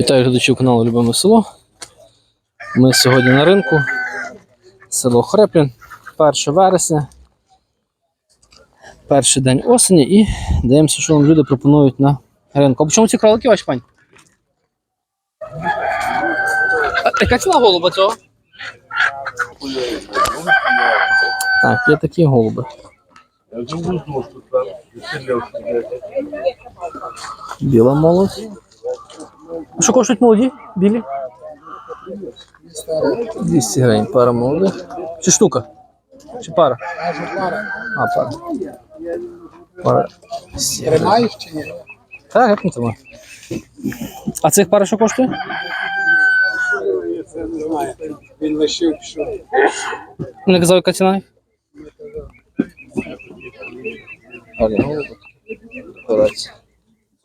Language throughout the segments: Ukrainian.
Вітаю глядачів каналу Любиме село. Ми сьогодні на ринку. Село Хреплін, 1 вересня. Перший день осені і дивимося, що нам люди пропонують на ринку. А по чому ці кролики ваші пані? А яка ціна голуба цього? Так, є такі голуби. Біла молодь. Що коштують молоді? Білі? 200 гривень пара молодих. Чи штука? Чи пара? А, пара. Пара. Тримаєш чи ні? Так, як не тому. А цих пара що коштує? Це не знаю. Він лишив, що Не казав, яка ціна? їх? Гарні голуби.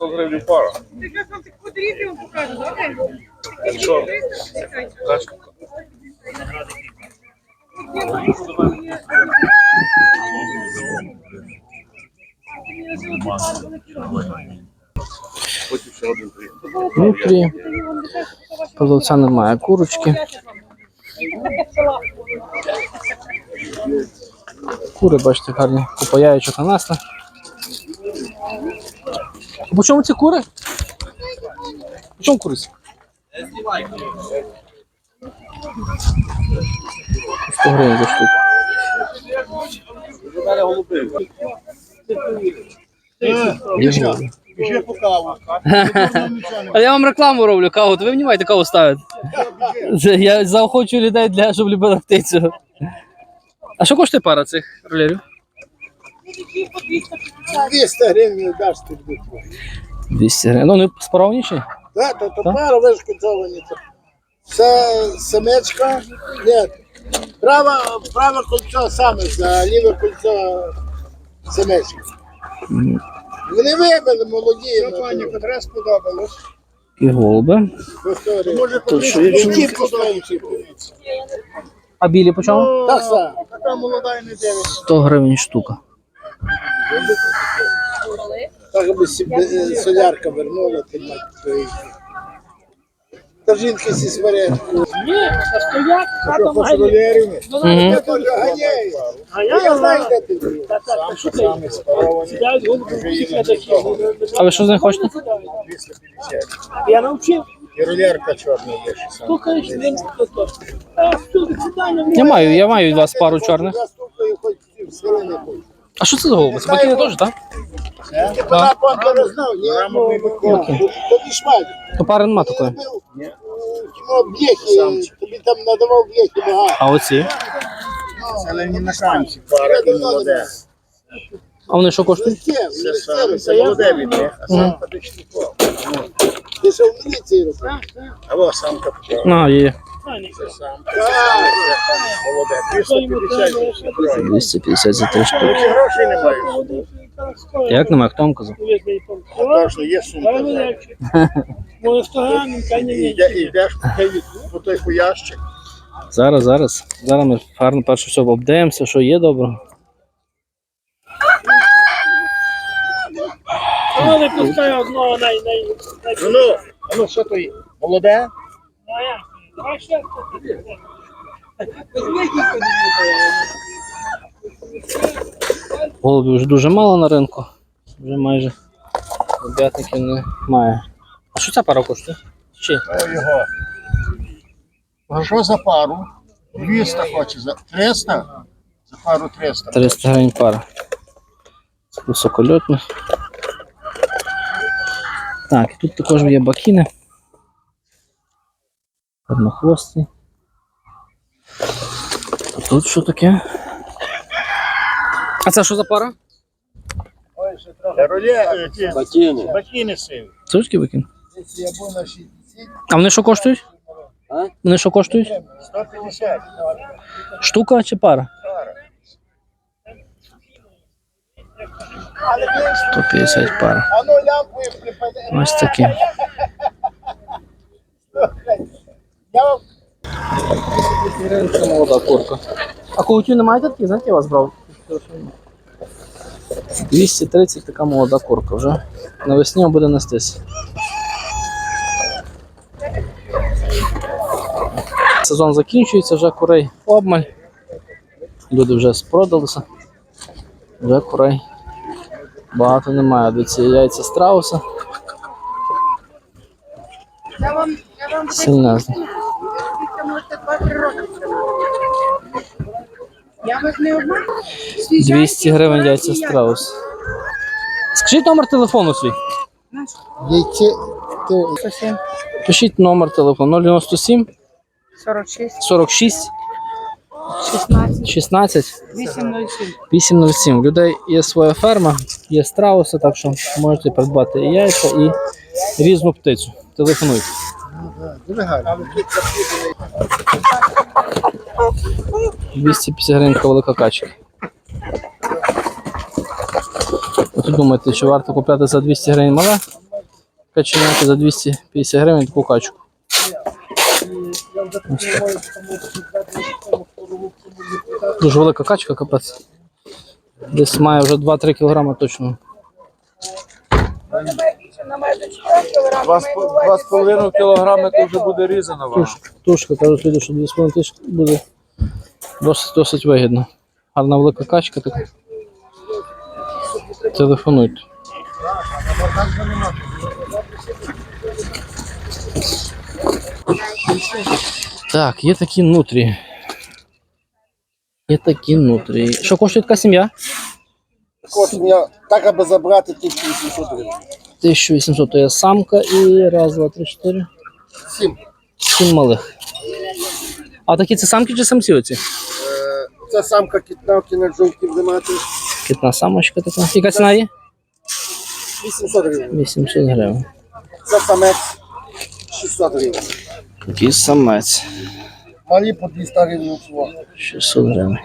Декорації. 100 гривень пара. Вам так покажу, добре? Що? Качка. Внутрі. Продавця немає. Курочки. Кури, бачите, гарні. Купа яєчок на нас. А по чому ці кури? По чому? 100 гривень за штуку. А я вам рекламу роблю, каву, то ви мені маєте каву ставити. Це Я заохочую людей, для, щоб любили птицю. А що коштує пара цих ролерів? 200 гривень даш ти буде. 200 гривень. Ну, вони спаровніші? Так, то, то пара вишкоцовані. Це семечка. Ні. Праве, праве кольцо самець, а ліве кольцо семечка. Вони вибили молоді. Пані Петра сподобалось. І голуби. Може, А білі по чому? Так само. Така молода і не дивиться. 100 гривень штука. Так сі- е, солярка вернула, ти мать твою. Та жінки сі сварять. Ні, а стояк, хата. Я ганяю. А я знаю, де ти. А ви що з них хочете? Я навчив, І рулярка чорна є. що що ти питання? Я маю, я маю від вас пару чорних. Я стукаю, хоч в не хочу. А що це за голуби? Це теж, так? Вона пан знав, ну, тобі шмаль. То пари нема такої. Ну, бляхи, тобі там надавав бляхи багато. А оці? Але не на шансі, пара і молоде. А вони що коштують? Це молоде від них, а самка десь Ти що в міліції робиш? Або самка А, є. Самка. Молоде, 250 250 за три штуки. Грошей немає. Як немає, хто вам казав? Точно, є сумка. Може 100 грамів, та ні, ні. Іде- Ідеш по той хуящик. Зараз, зараз. Зараз ми гарно перше все обдаємося, що є добре. Вона не пускає одного най, най, най, Ну, ну, ну що то є? Молоде? Як? Голубів вже дуже мало на ринку. Вже майже об'ятників немає. А що ця пара коштує? Чи? Його. Що за пару? 200 хоче за 300? За пару 300. 300 гривень пара. Високольотних. Так, тут також є бакіни. Однохвості. А тут що таке? А це що за пара? Батіни. Бакіни сиві. Ж бакін? Я був на 60, А вони що коштують? А? Вони що коштують? 150. Штука чи пара? 150 пара. А ну. Ось такі. Це молода корка. А коли не маєте такі, знаєте, я вас брав? 230 така молода корка вже. Навесні буде нестись. Сезон закінчується, вже курей обмаль. Люди вже спродалися. Вже курей. Багато немає. Дивіться, яйця страуса. Сильне. Я вас не обманю. 200 гривень яйця страус. Скажіть номер телефону свій. Яйце, то Пишіть номер телефону 097 46, 46 16, 16 807. 807. У людей є своя ферма, є страуси, так що можете придбати і яйця, і різну птицю. Телефонуйте. дуже гарно. 250 гривень велика качка. От думаєте, чи варто купляти за 200 гривень мале каченяти за 250 гривень таку качку. Дуже велика качка, капець. Десь має вже 2-3 кг точно. Два з по- половиною кілограми то вже буде різана вага. Тушка, тушка кажуть, люди, що 2,5 тисяч буде досить, досить вигідно. Гарна велика качка така. Телефонуйте. Так, є такі нутрі. Є такі нутрі. Що коштує така сім'я? Коштує так, аби забрати тільки 800 гривень. 1800 то є самка і раз, два, три, чотири. Сім. Сім малих. А такі це самки чи самці оці? Е, Це самка кітнавки на жовтій мати Китна самочка така. Яка ціна є? 800 гривень. 800 гривень. Це самець 600 гривень. Такий самець. Малі по 200 гривень всього. 600 гривень.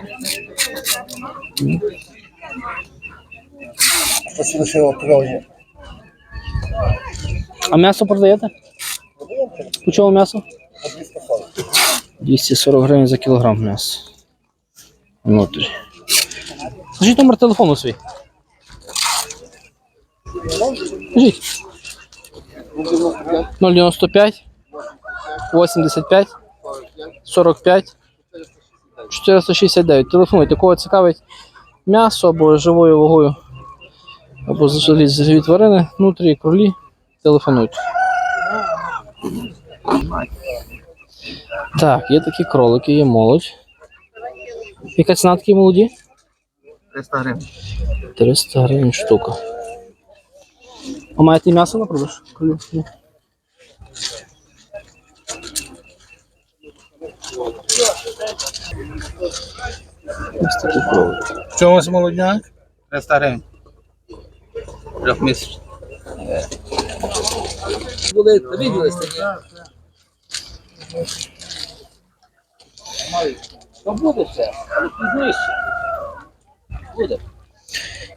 Лише троє. А м'ясо продаєте? По чому м'ясо? 240 гривень за кілограм м'яса. Внутрі. Скажіть номер телефону свій. Скажіть. 095 85 45 469. Телефонуйте, кого цікавить м'ясо або живою вагою, або взагалі живі тварини, внутрі, кролі. Телефонуйте. Так, є такі кролики, є молодь. Яка ціна такі молоді? 300 гривень. 300 гривень штука. А маєте м'ясо на продаж? Кролів? Ні. Ось такі кролики. Чогось молодняк? 300 гривень. Трьохмісячний. Були, виділи ні? То буде все, але пізніше. Буде.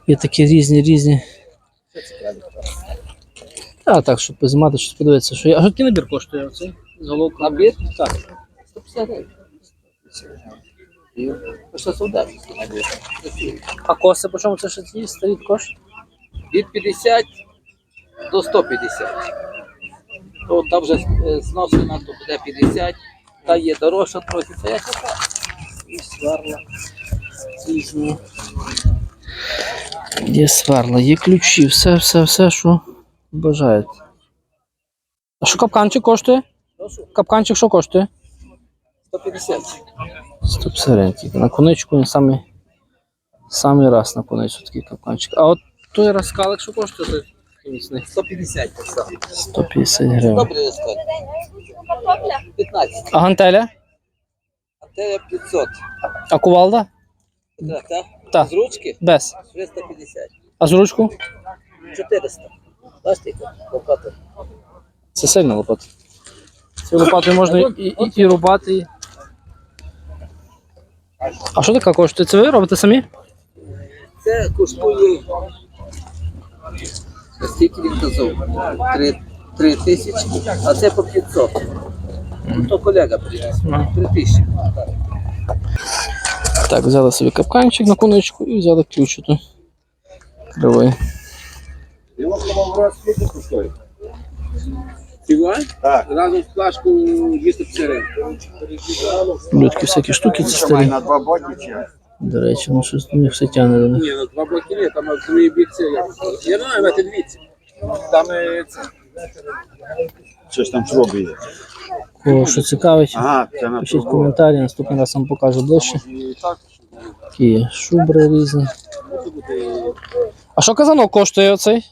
Є такі різні, різні. А так, щоб знімати, щось подивитися, що є. А який набір коштує оцей? З головкою? Набір? Так. 150 гривень. Що. А коси по чому це ще ці старі також? Від 50 до 150. То там вже е, зношена, то буде 50. Та є дорожча трохи, це як. І сверла. Різні. Є сверла, є ключі, все, все, все, що бажаєте. А що капканчик коштує? Капканчик що коштує? 150. 150. На коничку він самий, самий раз на коничку такий капканчик. А от той розкалик що коштує? Той міцний. 150 так 150 гривень. Добре розказати. 15. А гантеля? А те 500. А кувалда? Так, так? Так. З ручки Без. 350. А з ручку? 400. Бачите, лопата. Це сильно лопата. Цією лопатою можна і, і, і рубати. І... А що така коштує? Це ви робите самі? Це коштує. Скільки він казав? 3, 3 тисячі, а це по 500. То колега приніс. 3 тисячі. Так. Взяли собі капканчик на конечку і взяли ключ. ото. Кривий. Його в раз скільки коштує? Так. Разом з флажкою 250 гривень. Людки всякі штуки ці старі. на два боки чи? До речі, ну щось у них все тягне до них. Ні, на два блоки є, там бік це. Я не знаю, мати дивіться. Там і це. Щось там шлоби є. Кого що цікавить, Ага, це на пишіть коментарі, наступний раз вам покажу ближче. І так. Такі шубри різні. А що казанок коштує оцей?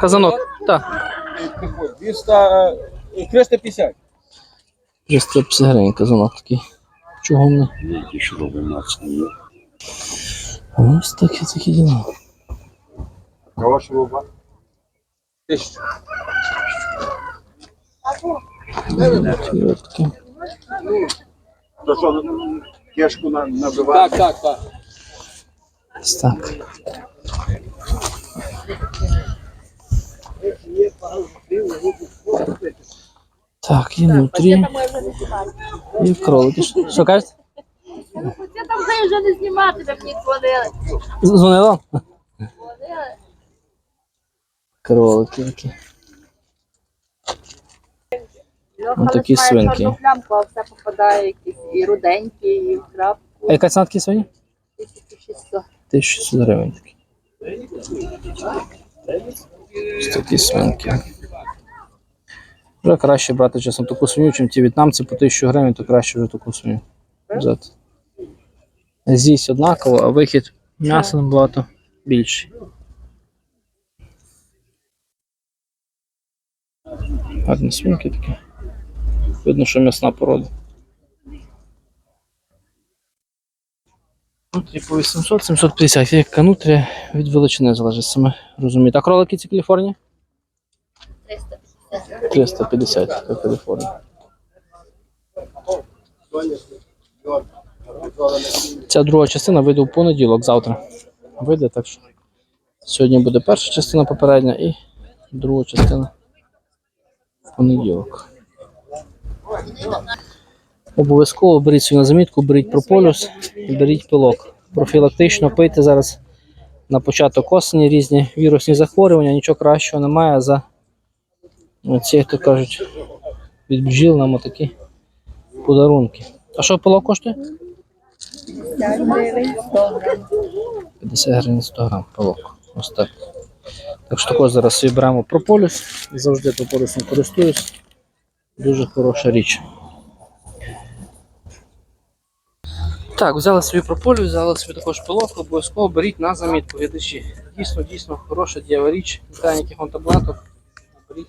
Казанок, так. 200, 350. 350 гривень казанок такий. Чугунний. Які шлоби мацні. Ось такі такі діла. Кого шлоба? Тисячу. Отвертки. То що, кешку на- набивати? Так, так, так. Ось так. Так, і внутрі. І кролики. Що- кажете? Я там вже вже не знімати, де мені дзвонили. Дзвонила? Дзвонили. Кролики. Льоха Ось такі свинки. плямку, а все попадає якісь і руденькі, і в крапку. А яка ціна такі свині? 1600. 1600 гривень такі. Ось такі свинки. Вже краще брати чесно таку свиню, чим ті в'єтнамці по 1000 гривень, то краще вже таку свиню взяти. З'їсть однаково, а вихід м'яса набагато більший. Гарні свинки такі. Видно, що м'ясна порода. Нутрі по 800, 750, як канутрі від величини залежить саме. Розумієте. А кролики ці Каліфорнії? 350. 350, така Каліфорнія. Ця друга частина вийде в понеділок завтра. Вийде так що. Сьогодні буде перша частина попередня і друга частина в понеділок. Обов'язково беріть собі на замітку, беріть прополюс і беріть пилок. Профілактично пийте зараз на початок осені різні вірусні захворювання, нічого кращого немає за ці, як то кажуть, від бджіл нам отакі подарунки. А що пилок коштує? 50 гривень, 100 гривень. 50 гривень 100 грам пилок. Ось так. Так що також зараз собі беремо прополіс. Завжди прополісом користуюсь. Дуже хороша річ. Так, взяли собі прополіс, взяли собі також пилок, обов'язково беріть на замітку, глядачі. Дійсно, дійсно хороша дієва річ. Немає ніяких вам таблеток. Беріть,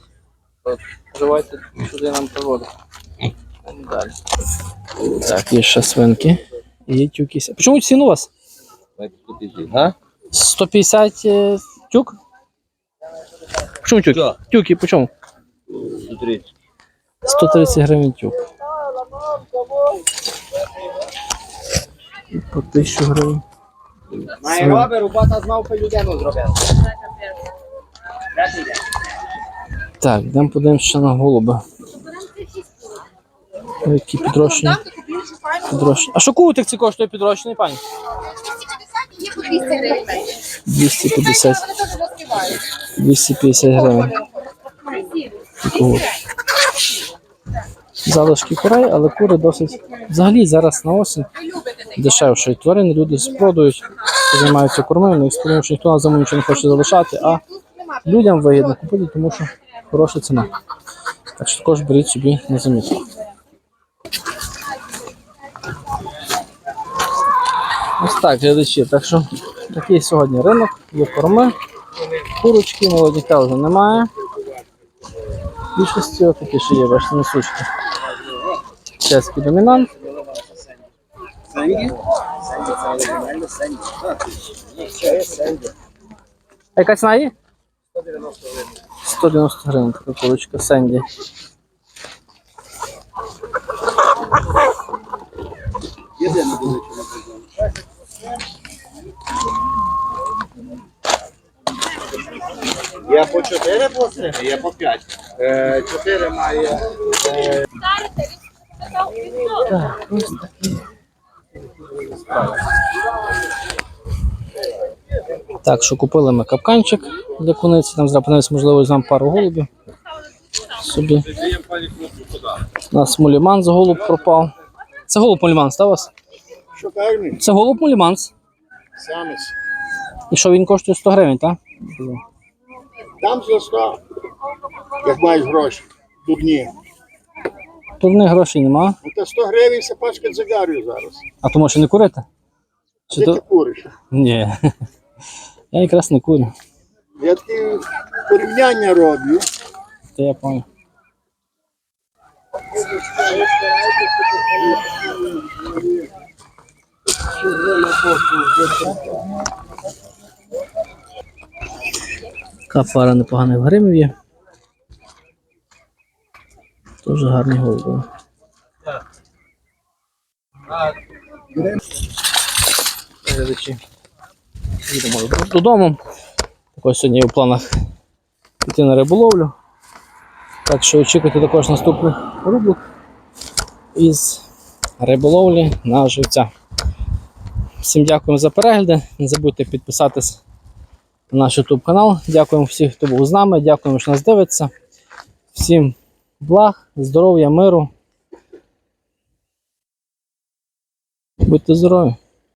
вживайте сюди нам природу. Далі. Так, є ще свинки. Є тюки. Чому ціну у вас? 150 е, тюк? Почому тюк? Тюки, по чому? 130 гривень тюк. По 1000 гривень. Свин. робота знав по людину зробив. Так, йдемо подивимося ще на голуби. Які підрощені. підрощені. А що кутик ці коштує підрощений, пані? Є по 200 гривень. 250. 250 гривень. Залишки курей, але кури досить. Взагалі зараз на осінь дешевше. Тварини люди спродають, займаються кормами, ну, тому що ніхто на зиму нічого не хоче залишати, а людям вигідно купити, тому що хороша ціна. Так що також беріть собі на замітку. Ось так, глядачі. Так що такий сьогодні ринок, є корми, курочки, молодняка вже немає. Більшості отакі ще є, бачите, несучки. Чеський домінант. Яка ціна є? 190 гривень така курочка Сенді. Я по 4 платив, я по 5. 4 має. Так, ось такі. Так, що купили ми капканчик для куниці, там подивимось, можливо, візьмемо пару голубів. Собі. У нас муліман з голуб пропав. Це голуб муліманс, та у вас? Що певний? Це голуб муліманс. Самець. І що він коштує 100 гривень, так? Там за 100. Як маєш гроші. Дурні. Тут в них грошей нема. Ну та 100 гривень це пачка цигарів зараз. А то може не курити? Чи Де ти то... куриш? Ні. Я якраз не курю, Я такі порівняння роблю. то я пам'ятаю. Така пара непоганих гримів є. Дуже гарні голуби. Глядачі. Їдемо додому. Також сьогодні в планах піти на риболовлю. Так що очікуйте також наступних рублик із риболовлі на живця. Всім дякуємо за перегляди. Не забудьте підписатись на наш YouTube канал. Дякуємо всім, хто був з нами. Дякуємо, що нас дивиться. Всім благ, здоров'я, миру. Будьте здорові!